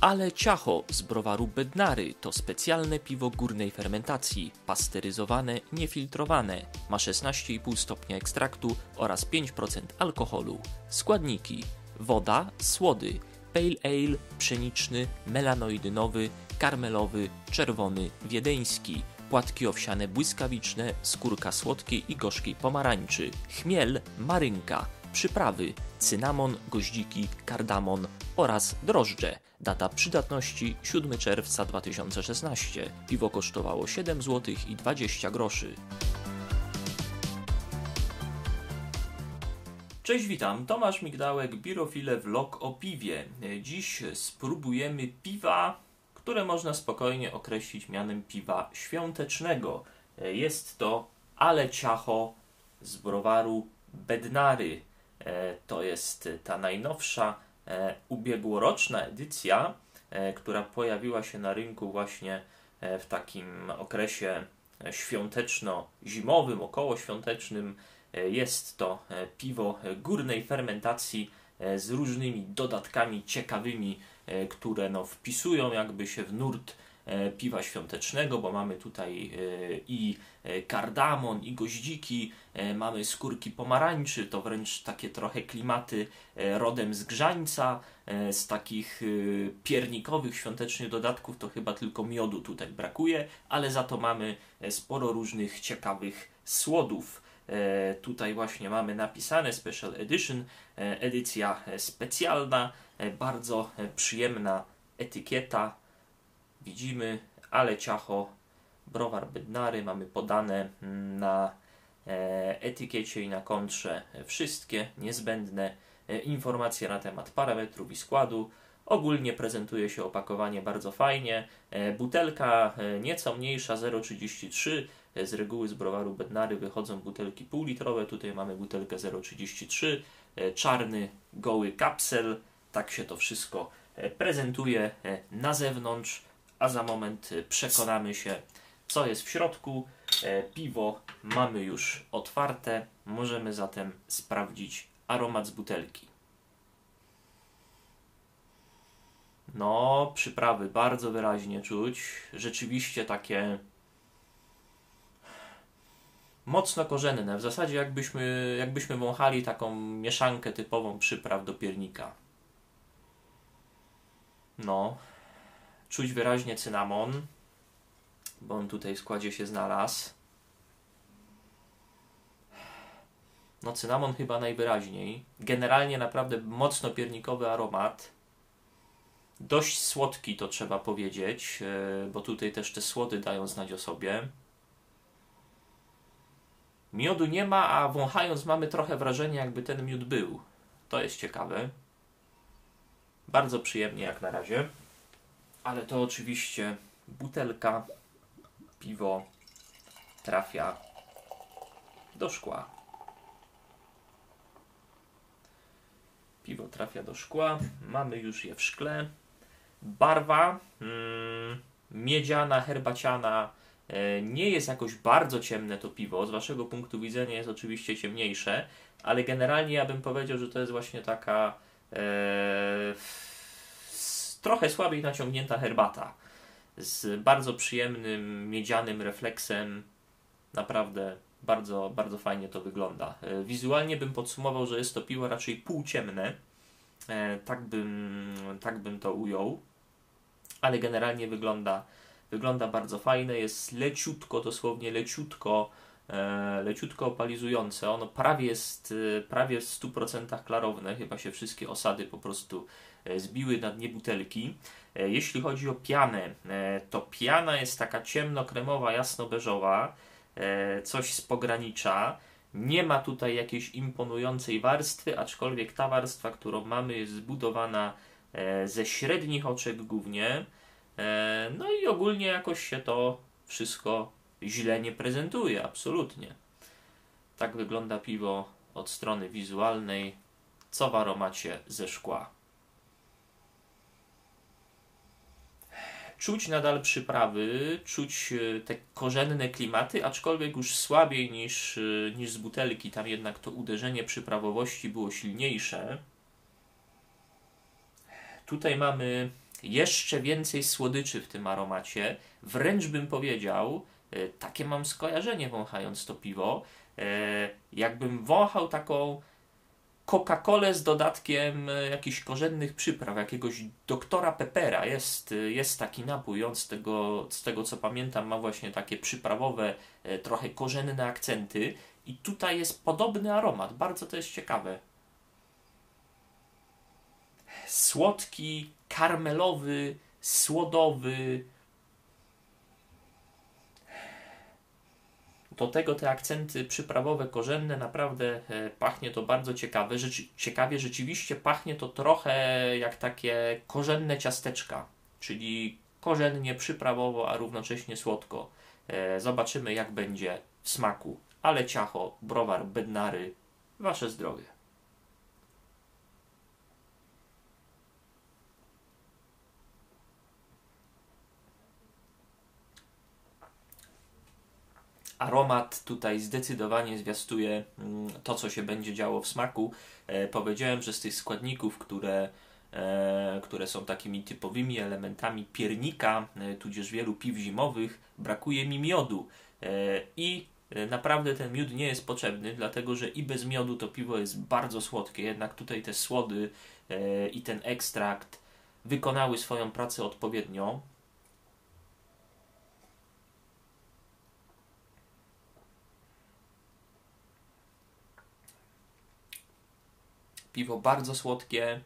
Ale Ciacho z browaru Bednary to specjalne piwo górnej fermentacji, pasteryzowane, niefiltrowane, ma 16,5 stopnia ekstraktu oraz 5% alkoholu. Składniki: woda, słody, pale ale, pszeniczny, melanoidynowy, karmelowy, czerwony, wiedeński, płatki owsiane błyskawiczne, skórka słodkiej i gorzkiej pomarańczy, chmiel, marynka, przyprawy, cynamon, goździki, kardamon oraz drożdże. Data przydatności 7 czerwca 2016. Piwo kosztowało 7 zł i 20 groszy. Cześć, witam. Tomasz Migdałek, Birofile Vlog o piwie. Dziś spróbujemy piwa, które można spokojnie określić mianem piwa świątecznego. Jest to Ale Ciacho z browaru Bednary. E, to jest ta najnowsza e, ubiegłoroczna edycja, e, która pojawiła się na rynku właśnie w takim okresie świąteczno-zimowym, okołoświątecznym. Jest to piwo górnej fermentacji z różnymi dodatkami ciekawymi, które no, wpisują jakby się w nurt piwa świątecznego, bo mamy tutaj e, i e, kardamon, i goździki, mamy skórki pomarańczy, to wręcz takie trochę klimaty rodem z grzańca, z takich piernikowych świątecznych dodatków to chyba tylko miodu tutaj brakuje, ale za to mamy sporo różnych ciekawych słodów. Tutaj właśnie mamy napisane Special Edition, edycja specjalna, bardzo przyjemna etykieta, widzimy, ale ciacho, browar Bednary mamy podane na e, etykiecie i na kontrze wszystkie niezbędne e, informacje na temat parametrów i składu. Ogólnie prezentuje się opakowanie bardzo fajnie. E, butelka nieco mniejsza, 0,33. Z reguły z browaru Bednary wychodzą butelki półlitrowe. Tutaj mamy butelkę 0,33. Czarny, goły kapsel. Tak się to wszystko prezentuje na zewnątrz a za moment y, przekonamy się, co jest w środku. E, piwo mamy już otwarte, możemy zatem sprawdzić aromat z butelki. No, przyprawy bardzo wyraźnie czuć. Rzeczywiście takie mocno korzenne. W zasadzie jakbyśmy, jakbyśmy wąchali taką mieszankę typową przypraw do piernika. No, Czuć wyraźnie cynamon, bo on tutaj w składzie się znalazł. No cynamon chyba najwyraźniej. Generalnie naprawdę mocno piernikowy aromat. Dość słodki to trzeba powiedzieć, e, bo tutaj też te słody dają znać o sobie. Miodu nie ma, a wąchając mamy trochę wrażenie jakby ten miód był. To jest ciekawe. Bardzo przyjemnie jak na razie ale to oczywiście butelka, piwo trafia do szkła. Piwo trafia do szkła, mamy już je w szkle. Barwa mm, miedziana, herbaciana, e, nie jest jakoś bardzo ciemne to piwo. Z waszego punktu widzenia jest oczywiście ciemniejsze, ale generalnie ja bym powiedział, że to jest właśnie taka. E, trochę słabiej naciągnięta herbata z bardzo przyjemnym miedzianym refleksem. Naprawdę bardzo, bardzo fajnie to wygląda. E, wizualnie bym podsumował, że jest to piwo raczej półciemne. E, tak bym, tak bym to ujął. Ale generalnie wygląda, wygląda bardzo fajne. Jest leciutko, dosłownie leciutko, leciutko opalizujące. Ono prawie jest prawie w 100% klarowne. Chyba się wszystkie osady po prostu E, zbiły na dnie butelki. E, jeśli chodzi o pianę, e, to piana jest taka ciemno-kremowa, jasno-beżowa, coś z pogranicza. Nie ma tutaj jakiejś imponującej warstwy, aczkolwiek ta warstwa, którą mamy, jest zbudowana ze średnich oczek głównie. No i ogólnie jakoś się to wszystko źle nie prezentuje, absolutnie. Tak wygląda piwo od strony wizualnej, co w aromacie ze szkła. Czuć nadal przyprawy, czuć e, te korzenne klimaty, aczkolwiek już słabiej niż, e, niż z butelki. Tam jednak to uderzenie przyprawowości było silniejsze. Tutaj mamy jeszcze więcej słodyczy w tym aromacie. Wręcz bym powiedział, takie mam skojarzenie wąchając to piwo, e, jakbym wąchał taką Coca-Colę z dodatkiem e, jakichś korzennych przypraw, jakiegoś doktora Pepera. Jest, jest taki napój, on z tego, z tego co pamiętam ma właśnie takie przyprawowe, trochę korzenne akcenty i tutaj jest podobny aromat. Bardzo to jest ciekawe. Słodki, karmelowy, słodowy. Do tego te akcenty przyprawowe, korzenne, naprawdę e, pachnie to bardzo ciekawe. Rzeczy, ciekawie rzeczywiście pachnie to trochę jak takie korzenne ciasteczka, czyli korzennie przyprawowo, a równocześnie słodko. E, zobaczymy jak będzie w smaku. Ale ciacho, browar, bednary, wasze zdrowie. Aromat tutaj zdecydowanie zwiastuje mm, to, co się będzie działo w smaku. E, powiedziałem, że z tych składników, które, e, które są takimi typowymi elementami piernika, e, tudzież wielu piw zimowych, brakuje mi miodu. I naprawdę ten miód nie jest potrzebny, dlatego że i bez miodu to piwo jest bardzo słodkie, jednak tutaj te słody i ten ekstrakt wykonały swoją pracę odpowiednio. Piwo bardzo słodkie,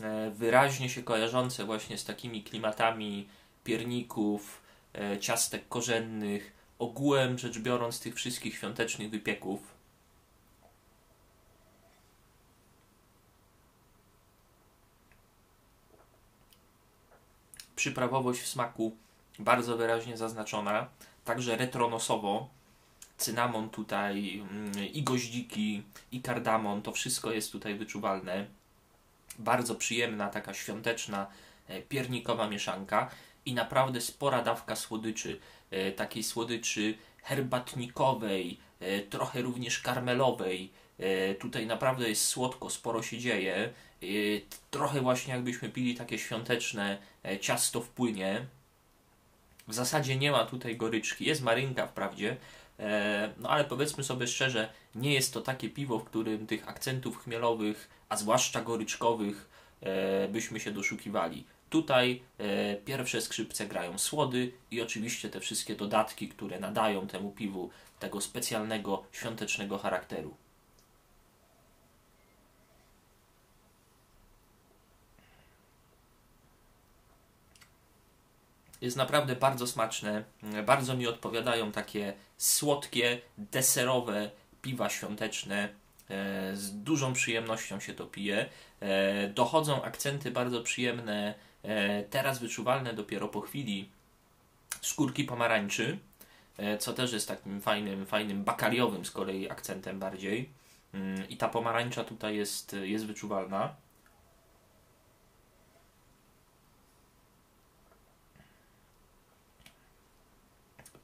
e, wyraźnie się kojarzące właśnie z takimi klimatami pierników, e, ciastek korzennych, ogółem rzecz biorąc tych wszystkich świątecznych wypieków. Przyprawowość w smaku bardzo wyraźnie zaznaczona, także retronosowo, cynamon tutaj, mm, i goździki, i kardamon, to wszystko jest tutaj wyczuwalne. Bardzo przyjemna, taka świąteczna, e, piernikowa mieszanka i naprawdę spora dawka słodyczy, e, takiej słodyczy herbatnikowej, e, trochę również karmelowej. Tutaj naprawdę jest słodko, sporo się dzieje. Trochę właśnie jakbyśmy pili takie świąteczne ciasto w płynie. W zasadzie nie ma tutaj goryczki. Jest marynka wprawdzie, no ale powiedzmy sobie szczerze, nie jest to takie piwo, w którym tych akcentów chmielowych, a zwłaszcza goryczkowych, e, byśmy się doszukiwali. Tutaj e, pierwsze skrzypce grają słody i oczywiście te wszystkie dodatki, które nadają temu piwu tego specjalnego świątecznego charakteru. Jest naprawdę bardzo smaczne. Bardzo mi odpowiadają takie słodkie, deserowe piwa świąteczne. E, z dużą przyjemnością się to pije. E, dochodzą akcenty bardzo przyjemne, e, teraz wyczuwalne dopiero po chwili skórki pomarańczy, co też jest takim fajnym, fajnym bakaliowym z kolei akcentem bardziej. Mm, I ta pomarańcza tutaj jest, jest wyczuwalna.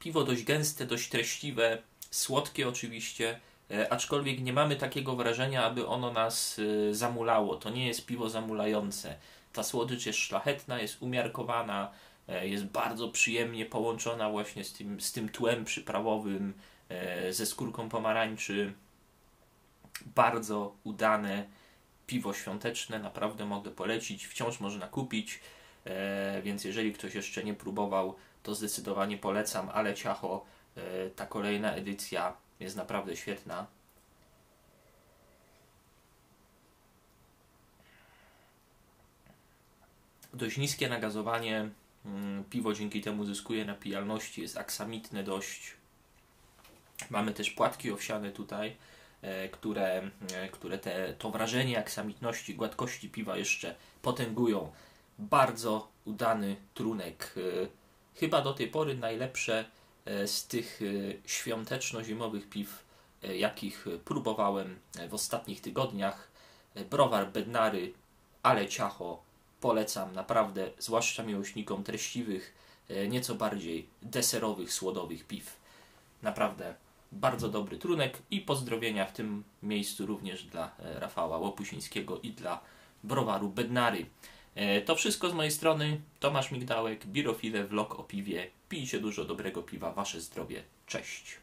Piwo dość gęste, dość treściwe, słodkie oczywiście, e, aczkolwiek nie mamy takiego wrażenia, aby ono nas e, zamulało. To nie jest piwo zamulające. Ta słodycz jest szlachetna, jest umiarkowana, e, jest bardzo przyjemnie połączona właśnie z tym, z tym tłem przyprawowym, ze skórką pomarańczy. Bardzo udane piwo świąteczne, naprawdę mogę polecić. Wciąż można kupić, więc jeżeli ktoś jeszcze nie próbował, to zdecydowanie polecam, ale ciacho, e, ta kolejna edycja jest naprawdę świetna. Dość niskie nagazowanie, mm, piwo dzięki temu zyskuje na pijalności, jest aksamitne dość. Mamy też płatki owsiane tutaj, e, które, e, które te, to wrażenie aksamitności, gładkości piwa jeszcze potęgują. Bardzo udany trunek chyba do tej pory najlepsze e, z tych e, świąteczno-zimowych piw, e, jakich próbowałem w ostatnich tygodniach. Browar Bednary, ale ciacho polecam naprawdę, zwłaszcza miłośnikom treściwych, nieco bardziej deserowych, słodowych piw. Naprawdę bardzo dobry trunek i pozdrowienia w tym miejscu również dla Rafała Łopusińskiego i dla browaru Bednary. E, To wszystko z mojej strony. Tomasz Migdałek, Birofile, vlog o piwie. Pijcie dużo dobrego piwa, wasze zdrowie. Cześć.